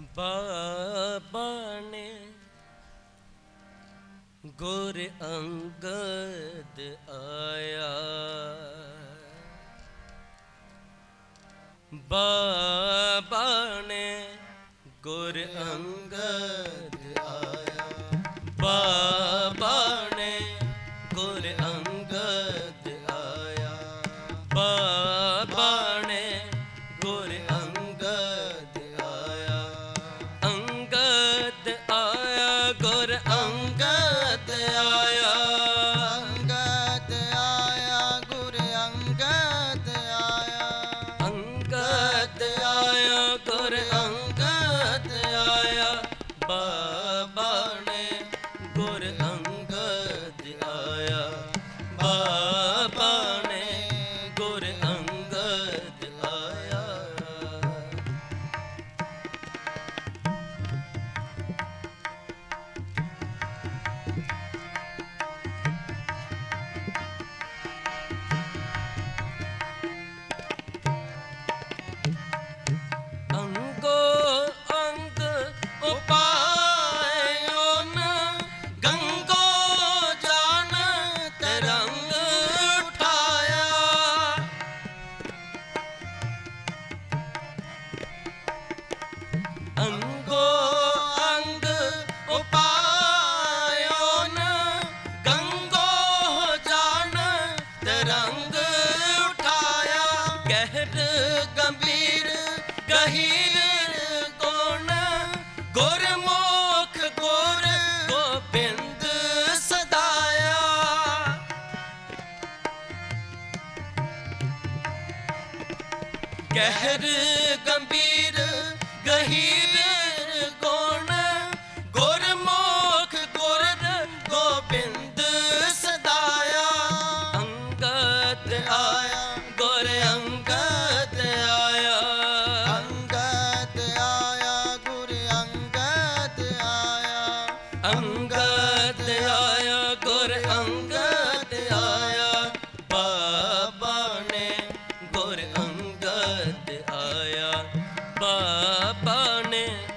ਬਾਬਾ ਨੇ ਗੁਰ ਅੰਗਦ ਆਇਆ। ਬਾਬਾ ਆਇਆ। ਬਾ शहर पाने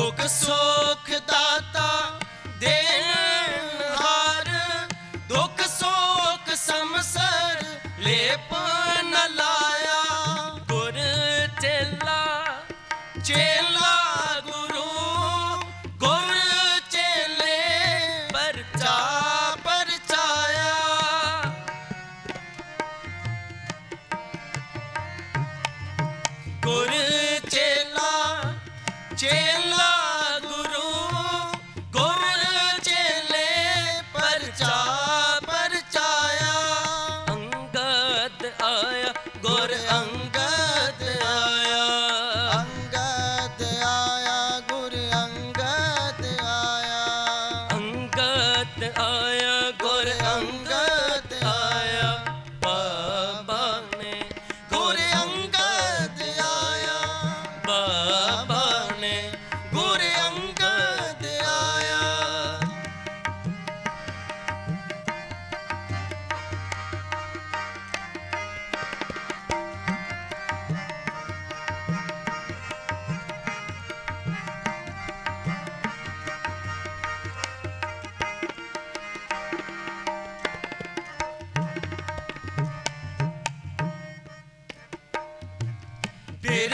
ਰੋਗ ਸੋਖ ਦਾਤਾ ਦੇਣ ਹਾਰ ਦੁੱਖ ਸੋਖ ਸਮਸਰ ਲੇਪ ਲਾਇਆ। ਗੁਰ ਚੇਲਾ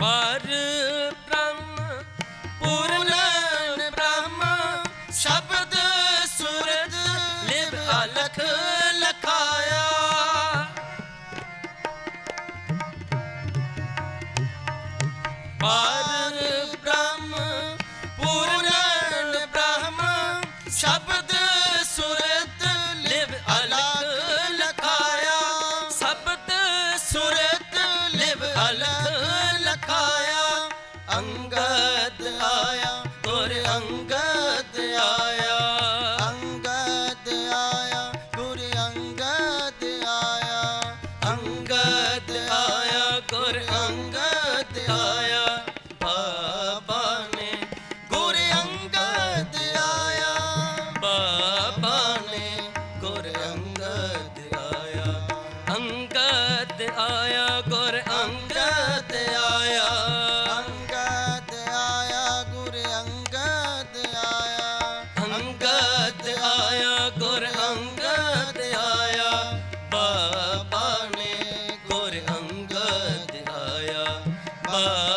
ਪਰ ਬ੍ਰਹਮ ਪੂਰਨ ਬ੍ਰਹਮ ਸ਼ਬਦ ਸੁਰਤ ਲਿਵ ਲਖਾਇਆ। ਪਰ ਜਗਤ ਆਇਆ ਭਾ uh,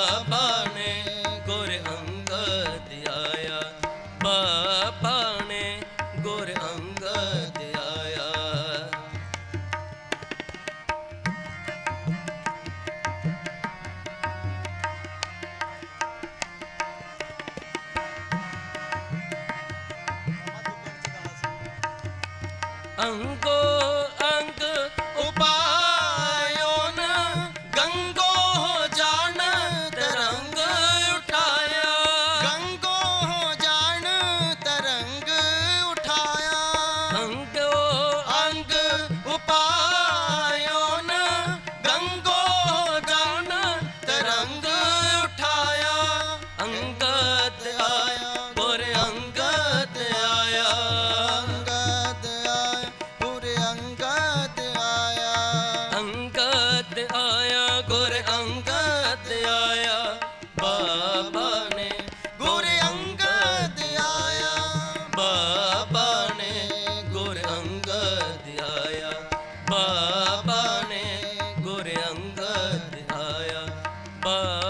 Uh.